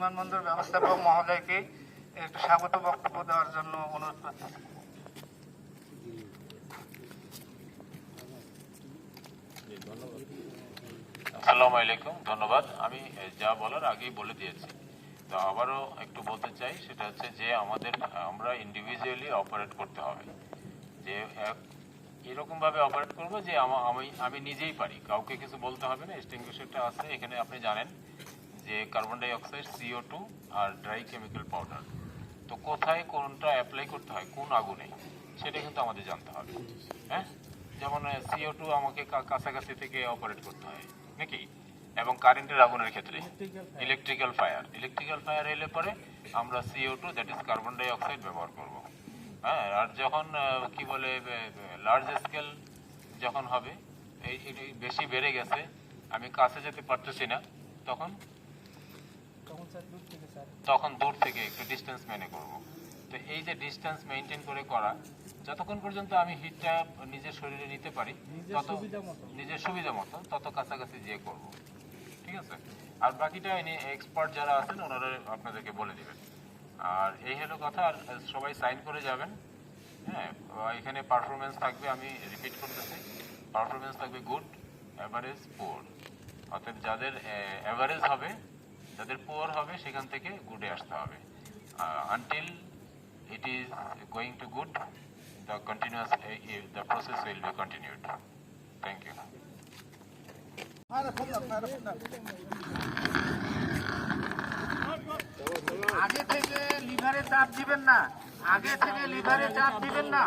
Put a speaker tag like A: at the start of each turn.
A: বিমানবন্দর ব্যবস্থাপক মহোদয়কে একটু স্বাগত বক্তব্য দেওয়ার জন্য অনুরোধ করছি।
B: আসসালামু আলাইকুম, ধন্যবাদ। আমি যা বলার আগেই বলে দিয়েছি। তো আবারও একটু বলতে চাই, সেটা হচ্ছে যে আমাদের, আমরা ইন্ডিভিজুয়ালি অপারেট করতে হবে। যে এরকমভাবে অপারেট করব যে আমি আমি নিজেই পারি। কাউকে কিছু বলতে হবে না এক্সটিংগুইশারটা আছে, এখানে আপনি জানেন। যে carbon dioxide CO two আর ড্রাই কেমিক্যাল পাউডার তো কোথায় কোনটা অ্যাপ্লাই করতে হয়, কোন আগুনে, সেটা কিন্তু আমাদের জানতে হবে। হ্যাঁ? যেমন সিও টু আমাকে কাছাকাছি থেকে অপারেট করতে হয়, নাকি? এবং কারেন্টের আগুনের ক্ষেত্রে ইলেকট্রিক্যাল ফায়ার ইলেকট্রিক্যাল ফায়ার এলে পরে আমরা CO two that is carbon dioxide ব্যবহার করব। হ্যাঁ? আর যখন কি বলে লার্জ স্কেল যখন হবে এই বেশি বেড়ে গেছে, আমি কাছে যেতে পারতেছি না, তখন তখন দূর থেকে একটু ডিস্টেন্স মেনে করব। তো এই যে ডিস্টেন্স মেনটেন করে করা যতক্ষণ পর্যন্ত আমি হিটটা নিজের শরীরে নিতে পারি তত নিজের সুবিধা মতো তত কাছাকাছি যেয়ে করব। ঠিক আছে? আর বাকিটা এক্সপার্ট যারা আছেন ওনারা আপনাদেরকে বলে দিবেন। আর এই হলো কথা আর সবাই সাইন করে যাবেন। হ্যাঁ এখানে পারফরমেন্স থাকবে আমি রিপিট করতেছি। পারফরমেন্স থাকবে গুড অ্যাভারেজ পোর অর্থাৎ যাদের অ্যাভারেজ হবে যাদের পোয়ার হবে, সেখান থেকে গুডে আসতে হবে। Until it is going to good the continues the process will be continued thank you
A: আগে থেকে লিভারে চাপ দিবেন না। আগে থেকে লিভারে চাপ দিবেন না।